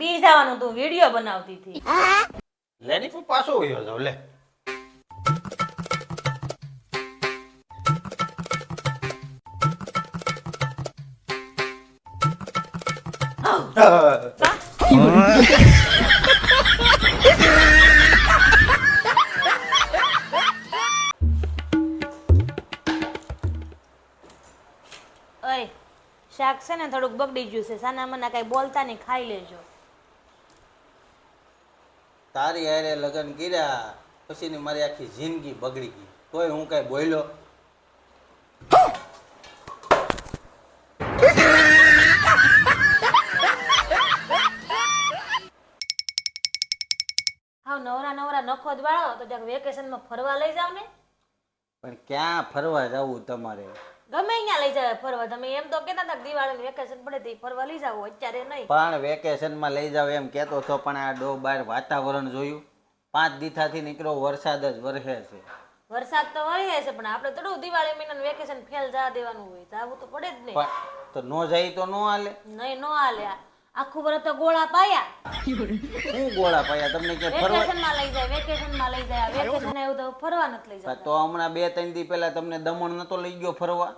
બી જવાનું તું વીડિયો બનાવતી હતી. લેની પણ પાછો વયો જાવ લે. ઓય શાક છે ને થોડુંક બગડી ગયું છે. સાના મના કઈ બોલતા નહીં ખાઈ લેજો. તારી હારે લગ્ન કર્યા પછીની મારી આખી જિંદગી બગડી ગઈ. તોય હું કઈ બોલ્યો? હાવ નવરા નવરા નખો જ વાળો તો વેકેશન વેકેશનમાં ફરવા લઈ જાવ ને? પણ ક્યાં ફરવા જવું તમારે? ગમે અહીંયા લઈ જાવ ફરવા. તમે એમ તો કેતા હતા કે વેકેશન પડે તો ફરવા લઈ જાવ અત્યારે નહીં. પણ વેકેશનમાં લઈ જાવ એમ કેતો છો પણ આ ડો બાર વાતાવરણ જોયું. પાંચ દીથાથી નીકળો વરસાદ જ વરસે છે. વરસાદ તો વરહે છે પણ આપણે થોડું દિવાળી મહિનાનું વેકેશન ફેલ જા દેવાનું હોય. જાવું તો પડે જ નહીં. તો નો જાય તો નો હાલે. નહીં નો હાલે. આખું વરસ તો ગોળા પાયા. શું ગોળા પાયા? તમને કે ફરવા વેકેશનમાં લઈ જાય વેકેશનમાં લઈ જાય વેકેશન આવ્યું તો ફરવા નથી લઈ જતા. તો હમણાં બે ત્રણ દી પહેલા તમને દમણ નતો લઈ ગયો ફરવા?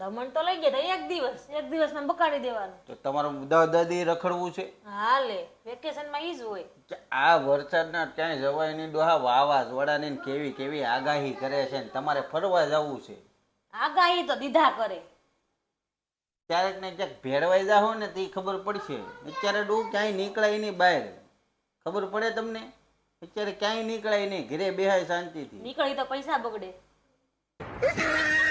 દમણ તો લઈ ગયા તા એક દિવસ. એક દિવસમાં બકાડી દેવાનું. તો તમારું દ દ દી રખડવું છે? હાલે વેકેશનમાં ઈ જ હોય. કે આ વરસાદના ક્યાંય જવાય નહીં ડોહા વડા ને કેવી કેવી આગાહી કરે છે ને તમારે ફરવા જવું છે. આગાહી તો દીધા કરે. ક્યારેક ને ક્યાંક ભેળવાઈ જાઓ ને તો એ ખબર પડશે. અત્યારે ડૂ ક્યાંય નીકળાય નહીં બહાર. ખબર પડે તમને? અત્યારે ક્યાંય નીકળાય નહીં. ઘરે બેહાય શાંતિથી. નીકળી તો પૈસા બગડે.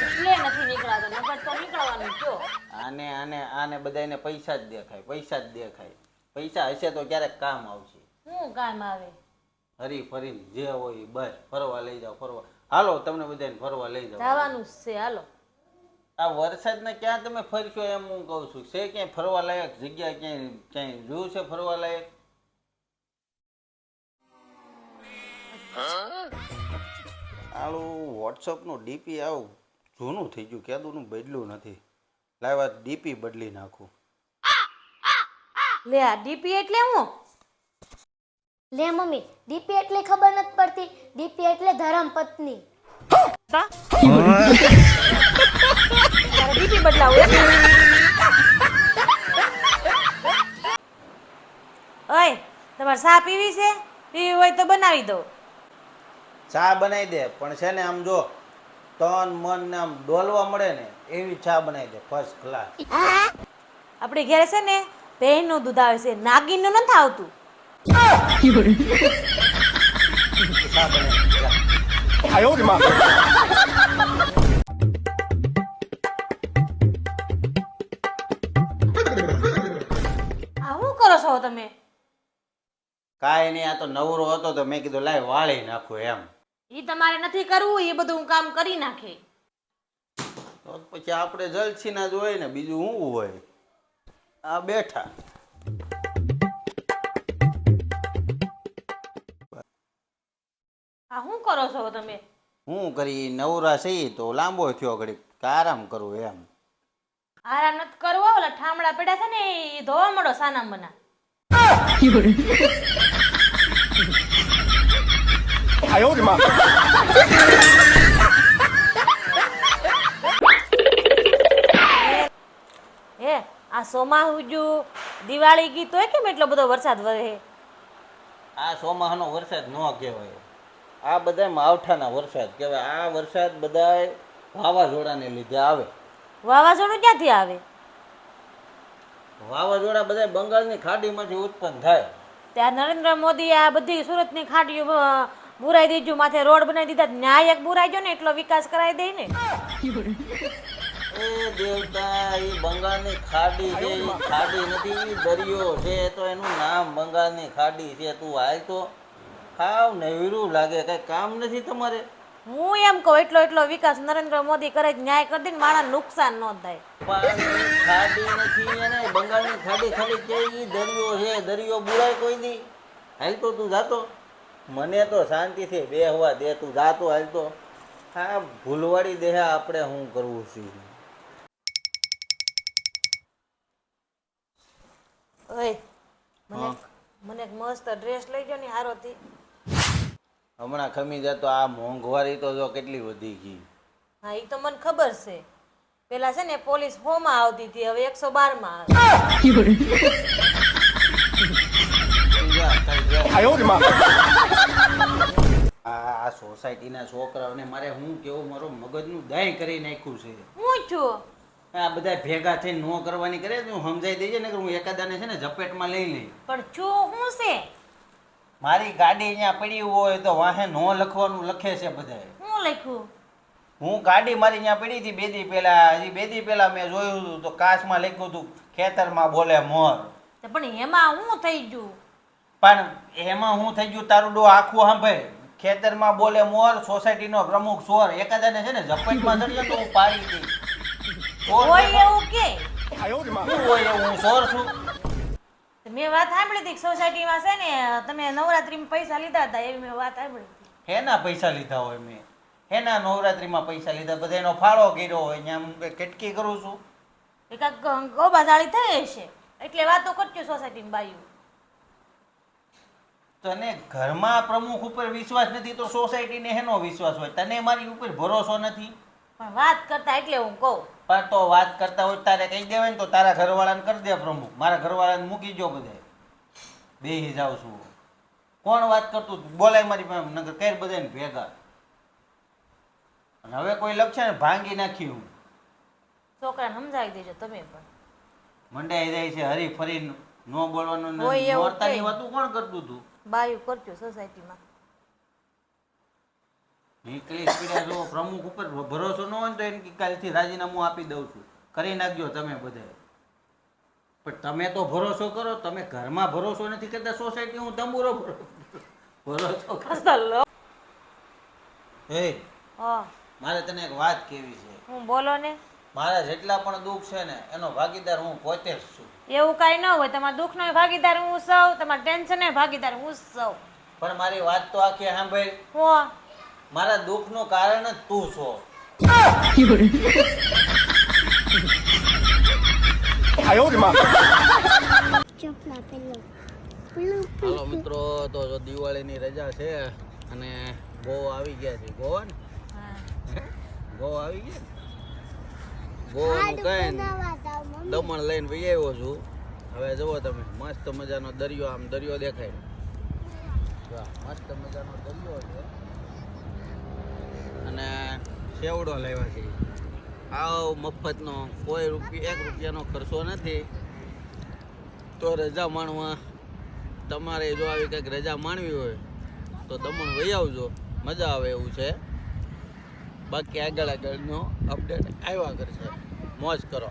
એટલે નથી નીકળાતો નકર તો નીકળવાનું કયો? આને આને આને બધાને પૈસા જ દેખાય પૈસા જ દેખાય. પૈસા હશે તો ક્યારેક કામ આવશે. શું કામ આવે? હરી ફરીને જે હોય બસ ફરવા લઈ જાઓ ફરવા. હાલો તમને બધાને ફરવા લઈ જાઓ. જવાનું છે હાલો. આ વરસાદને ક્યાં તમે ફરશો એમ હું કહું છું. છે ક્યાંય ફરવા લાયક જગ્યા ક્યાંય ક્યાંય જોયું છે ફરવા લાયક આલું વોટ્સઅપનું ડીપી આવું જૂનું થઈ ગયું કેદુનું બદલ્યું નથી. લાવ્યા ડીપી બદલી નાખું. લે આ ડીપી એટલે હું? લે મમ્મી ડીપી એટલે ખબર નથી પડતી. ડીપી એટલે ધરમ પત્ની તારે ડીપી બદલાવું એમ ઓય તમારે ચા પીવી છે? પીવી હોય તો બનાવી દો. ચા બનાવી દે પણ છે ને આમ જો તન મન ને આમ ડોલવા મળે ને એવી ચા બનાવી દે ફર્સ્ટ ક્લાસ આપણે ઘેર છે ને બહેનનું દૂધ આવે છે નાગીનનું નથી આવતું. ચા બનાવી કાંઈ નહીં આ તો નવરો હતો તો મેં કીધું લાય વાળી નાખું એમ. એ તમારે નથી કરવું એ બધું કામ કરી નાખે. તો પછી આપણે જલસી ના જ હોય ને બીજું શું હોય? આ બેઠા. આ શું કરો છો તમે? હું કરી નવરા સહી તો લાંબો થયો ઘડીક કે આરામ કરું એમ. આરામ નથી કરવો ઓલા ઠામડા પડ્યા છે ને એ ધોવા મળો સાના મના હે આ સોમા હુજુ દિવાળી ગીત હોય કેમ એટલો બધો વરસાદ વરે આ સોમાહનો વરસાદ ન કહેવાય. આ બધા માવઠાના વરસાદ કહેવાય. આ વરસાદ બધા વાવાઝોડાને લીધે આવે. વાવાઝોડું ક્યાંથી આવે? વાવાઝોડા બધા બંગાળની ખાડીમાંથી ઉત્પન્ન થાય. ત્યાં નરેન્દ્ર મોદી આ બધી સુરતની ખાડીઓ બુરાઈ દીધું માથે રોડ બનાવી દીધા ન્યાય એક બુરાઈ ગયો ને એટલો વિકાસ કરાવી દે ને. એ દેવતા એ બંગાળની ખાડી છે એ ખાડી નથી એ દરિયો છે તો એનું નામ બંગાળની ખાડી છે તું હાલ તો હાવ નવીરું લાગે કઈ કામ નથી તમારે? હું એમ કહું એટલો એટલો વિકાસ નરેન્દ્ર મોદી કરે ન્યાય કરી દે ને મારા નુકસાન ન થાય. ખાડી નથી એને બંગાળની ખાડી ખાલી કે એ દરિયો છે દરિયો બુરાય કોઈ દી હાલ તો તું જાતો. મને તો શાંતિથી બેહવા દે તું જાતો હાલ તો. હા ભૂલવાડી દેહ આપણે હું કરવું છે? ઓય મને મસ્ત ડ્રેસ લઈ ગયો ને હારોથી. હમણાં ખમી જતો આ મોંઘવારી તો જો કેટલી વધી ગઈ. હા એ તો મને ખબર છે. પેલા છે ને પોલીસ ફોમાં આવતી હતી હવે એકસો બારમાં આવે. જા, ચાલ, જા. આ સોસાયટીના છોકરાઓને મારે હું કેવું મારો મગજનું દાય કરી નાખ્યું છે. હું છું? આ બધા ભેગા થઈને નો કરવાની કરે તો હું સમજાઈ દેજે ને કે હું એકાદાને છે ને ઝપેટમાં લઈ લઈ પણ છું હું છે? મારી ગાડી અહીંયા પડી હોય તો વાહે નો લખવાનું લખે છે બધાએ. હું લખ્યું? હું ગાડી મારી અહીંયા પડી હતી બે દી પહેલા હજી બે દી પહેલા મેં જોયું હતું તો કાચમાં લખ્યું હતું ખેતરમાં બોલે મોર. પણ એમાં હું થઈ ગયું. પણ એમાં હું થઈ ગયું તારું ડો આખું સાંભળ. ખેતરમાં બોલે મોર સોસાયટીનો પ્રમુખ સોર. એકાદાને છે ને ઝપેટમાં ચડી તો હું પાડી દઈ હોય એવું કે? હોય હું સોર છું. મેં વાત સાંભળી હતી કે સોસાયટીમાં છે ને તમે નવરાત્રીમાં પૈસા લીધા હતા એવી મેં વાત સાંભળી હતી. હેના પૈસા લીધા હોય મેં? હેના નવરાત્રીમાં પૈસા લીધા? બધા એનો ફાળો કર્યો હોય. ને હું કેટકી કરું છું? એ કાંઈક ગોબાજાળી થઈ હશે. એટલે વાતો કરજો સોસાયટીની બાયું તને ઘરમાં પ્રમુખ ઉપર વિશ્વાસ નથી તો સોસાયટીને હેનો વિશ્વાસ હોય? તને મારી ઉપર ભરોસો નથી? પણ વાત કરતા એટલે હું કહું. પણ તો વાત કરતા હોય તારે કહી દેવાય ને તો તારા ઘરવાળાને કરી દે પ્રમુખ. મારા ઘરવાળાને મૂકી જો બધે. બે જાઉં છું કોણ વાત કરતું? બોલાય મારી પાસે નગર કઈ બધાને ભેગા. અને હવે કોઈ લક્ષ્ય ને ભાંગી નાખ્યું છોકરાને સમજાવી દેજો તમે પણ. મંડાઈ જાય છે હરી ફરી નો બોલવાનું ને નોરતાની વાતું કોણ કરતું હતું? બાયું કરજો સોસાયટીમાં નીકળી પીડ્યા જો પ્રમુખ ઉપર ભરોસો ન હોય તો એને કે કાલથી રાજીનામું આપી દઉં છું. કરી નાખજો તમે બધા પણ તમે તો ભરોસો કરો તમે ઘરમાં ભરોસો નથી કરતા સોસાયટી હું તંબુરો ભરો- ભરોસો કર. હે હા. મારે તને એક વાત કેવી છે. હું બોલો ને. મારા જેટલા પણ દુઃખ છે ને એનો ભાગીદાર હું પોતે જ છું. એવું કાંઈ ન હોય. તમારા દુઃખનો ભાગીદાર હું સૌ તમારા ટેન્શનનો ભાગીદાર હું સૌ. પણ મારી વાત તો આખી સાંભળ. હું? મારા દુઃખનું કારણ જ તું છો. હાલો મિત્રો તો જો દિવાળીની રજા છે અને ગોવા આવી ગયા છે. ગોવા ને? ગોવા આવી ગયા? ગોવાનું કઈ દમણ લઈને ભાઈ આવ્યો છું. હવે જુઓ તમે મસ્ત મજાનો દરિયો આમ દરિયો દેખાય મસ્ત મજાનો દરિયો છે. અને સેવડો લેવા છે. આવ મફતનો કોઈ રૂપિયા એક રૂપિયાનો ખર્ચો નથી. તો રજા માણવા તમારે જો આવી કંઈક રજા માણવી હોય તો દમણ વહી આવજો. મજા આવે એવું છે. બાકી આગળ આગળનો અપડેટ આવ્યા કરશે. મોજ કરો.